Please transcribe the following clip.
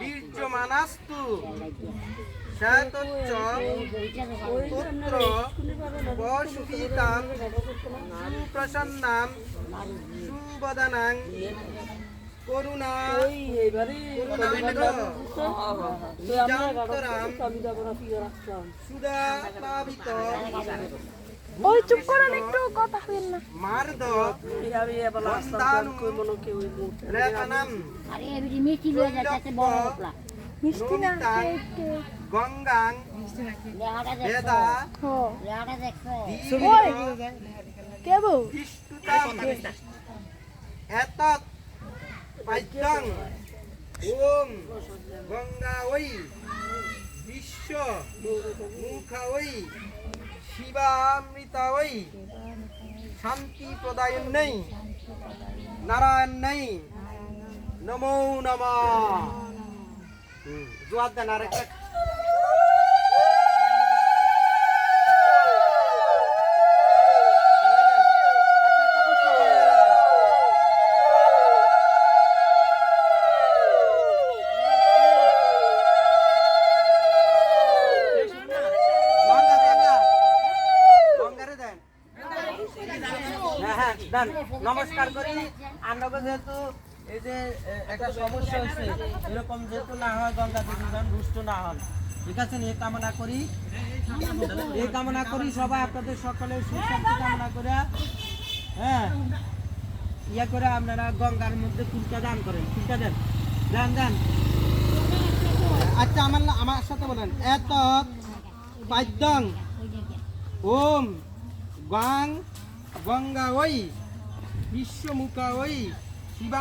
বীর্যমানাস্তু। শ্বেতচ্চ পুত্র বসুপিতাম সুপ্রসন্নাম সুবদনাং করুণা। নিজান্তরাম সুদা প্লাবিত ওই চুপ করেন একটু কথা হইল না। মার্দ বন্দানু লেখনাম আরে এবারে মিষ্টি লয়ে যাচ্ছে বড় হোকলা মিষ্টি না গঙ্গাং। বেদা। হো। লেহাটা দেখছ কে বউ ইষ্টুতাম এতৎ ওম গঙ্গা ওই বিশ্ব মুখা ওই শিবামৃতা ওই শান্তি প্রদায়ন নেই নারায়ণ নেই। নমো নমা। জোয়ার দেন আর একটা গঙ্গা গঙ্গা গঙ্গারে দেন হ্যাঁ হ্যাঁ দেন নমস্কার করি। আপনাকে যেহেতু এই যে একটা সমস্যা হচ্ছে এরকম যেহেতু না হয় গঙ্গা দেবী যেন না হন। ঠিক আছে এই কামনা করি। এই কামনা করি সবাই, আপনাদের সকলের সুশান্তি কামনা করে। হ্যাঁ? ইয়ে করে আপনারা গঙ্গার মধ্যে ফুলটা দান করেন। ফুলটা দেন। দেন দেন। আচ্ছা আমার আমার সাথে বলেন। এত পাদ্যং ওম, গাং, গঙ্গা, ওই। বিশ্বমুখা ওই শিবা